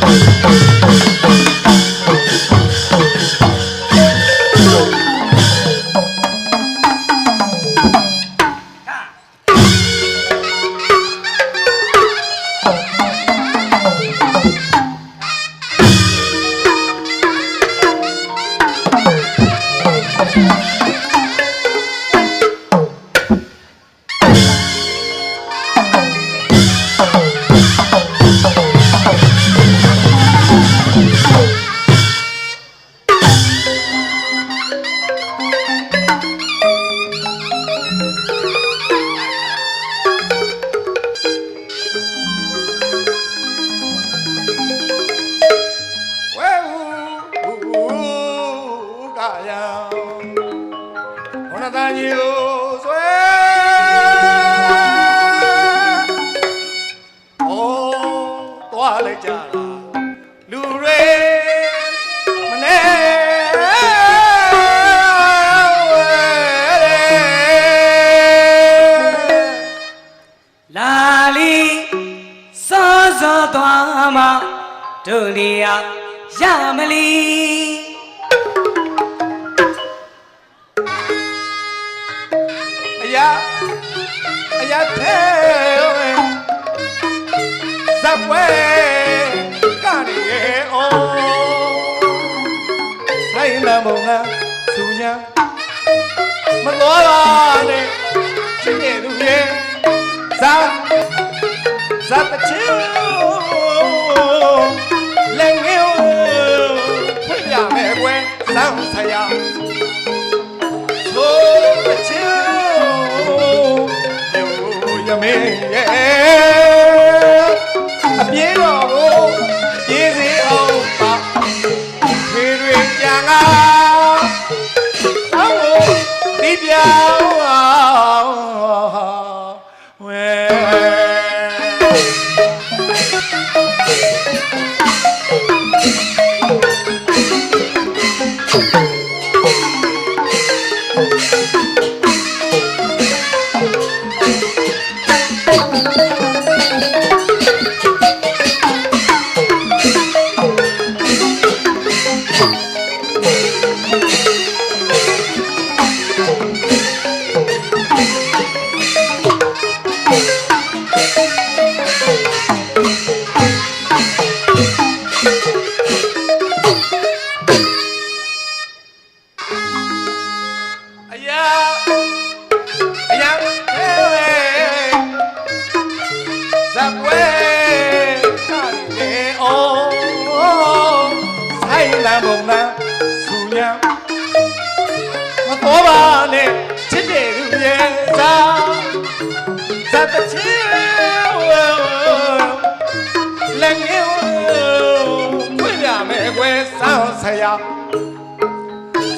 thank လာလီစောစောသွားမှတို့နေရရမလီအရာအရာသေးဇပ်ဝဲကနေရဲ့အော်ဆိုင်လမ်းပုံကစူညာမတော်ပါနဲ့ ဇပ်တချီလက်ငယ်ဖွင့်ရမယ်ကွယ်စမ်းဆရာ Oh, the chill, you mean, yeah. A piero, easy over. We drink young Oh, deep Well. like တချီလက်ငယ်ဖွင့်ရမယ်ကွယ်စောင်းဆရာ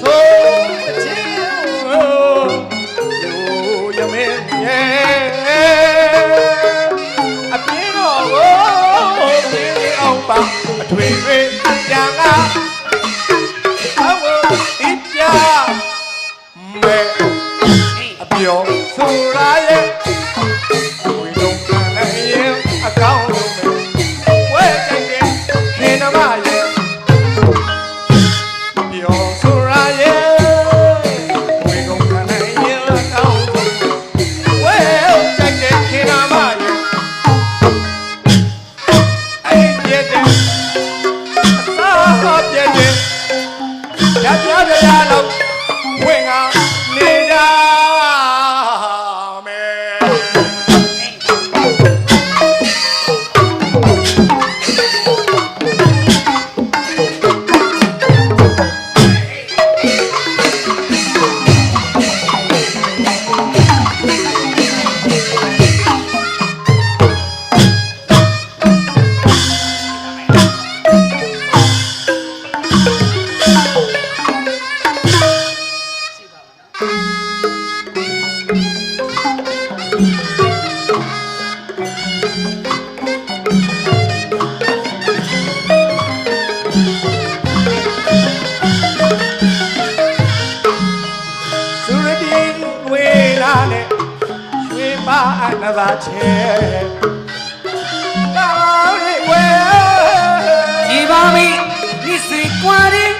ဆိုချင်လူရမင်းရဲ့အပြင်းတော်ကိုပြင်းအောင်ပါအထွေထွေပြန်လာအဝတိပြမဲအပြောဆိုရရဲ့ အနသာချေကောင်းရိဝေကွာရင်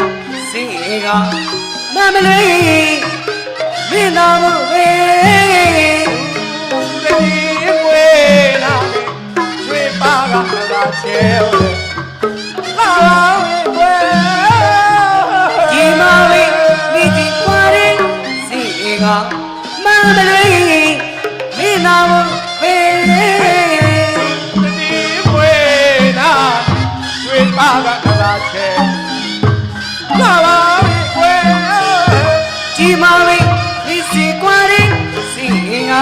စေကမမလေးမင်းတော်မူပဲတတိဝေနာရွှေပါကသာချဲလာဝေဝေဒီမလေးမိဒီကွာရင်စေကမမလေး မလေးမိစီကွာရင်စေက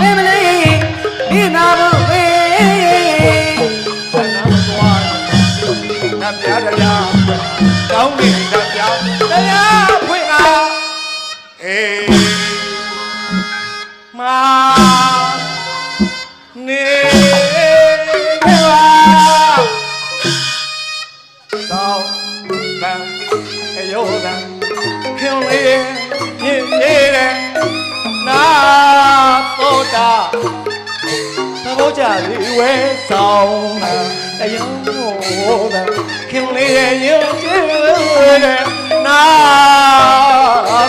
မမလေးမင်းတော်မူပဲဆန္ဒမသွားနတ်ပြားတရားကောင်းနေတာကြောင့်တရားဖွင့်တာအေးမာနေပါသောတန်အယောတန်ခင်လေးမြင်နေတဲ့ နာတော်တာသဘောကြလေးဝဲဆောင်တာတယုံမို့တာခင်လေးရဲ့ယုံကြည်တဲ့နာ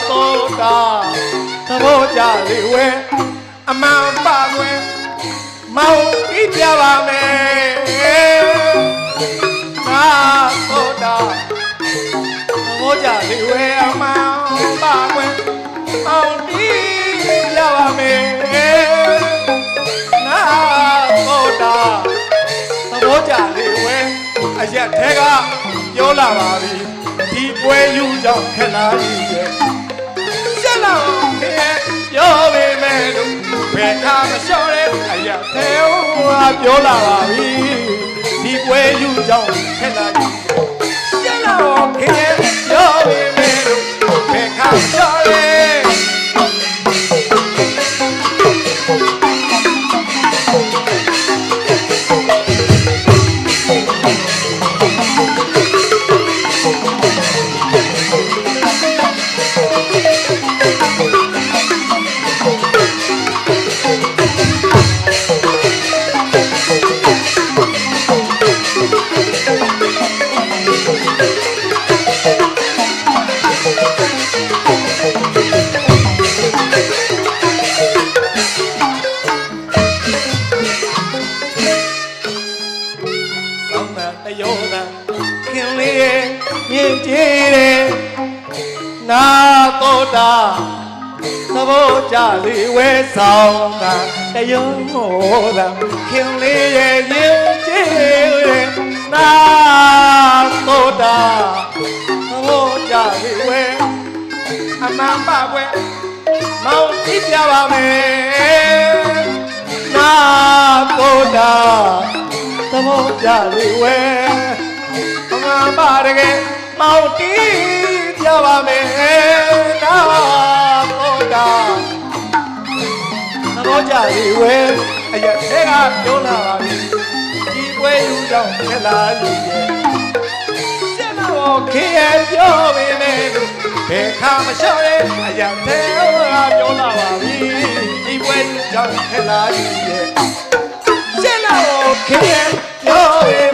တော့တာသဘောကြလေးဝဲအမှန်ပါကွယ်မောင်ပြီးပြပါမယ် ထဲကပြောလာပါပြီဒီပွဲယူကြောင့်ခဏကြီးရဲ့ဆက်လောက်ခဲပြောပေမဲ့လို့ဘယ်ခါမလျှော့တဲ့အရက်ထဲကပြောလာပါပြီဒီပွဲယူကြောင့်ခဏကြီးဆက် နာတော်တာသဘောကြလေးဝဲဆောင်တာတယောတာခင်လေးရဲ့မြင်ကြည့်တယ်နာတော်တာသဘောကြလေးဝဲအမှန်ပါကွယ်မောင်ကြည့်ပြပါမယ်နာတော်တာသဘောကြလေးဝဲအမှန်ပါတကယ်မောင်တီး ပြပါမယ်နာပေါ်တာသဘောကြလေးဝဲအရက်ထဲကပြောလာပါပြီဒီပွဲယူကြောင့်ခက်လာလူရဲ့ကျန်တော့ခေရပြောပေမဲ့လို့ဘယ်ခါမလျှော့ရဲ့အရက်ထဲကပြောလာပါပြီဒီပွဲယူကြောင့်ခက်လာလူရဲ့ရှင်းတော့ခင်ဗျပြော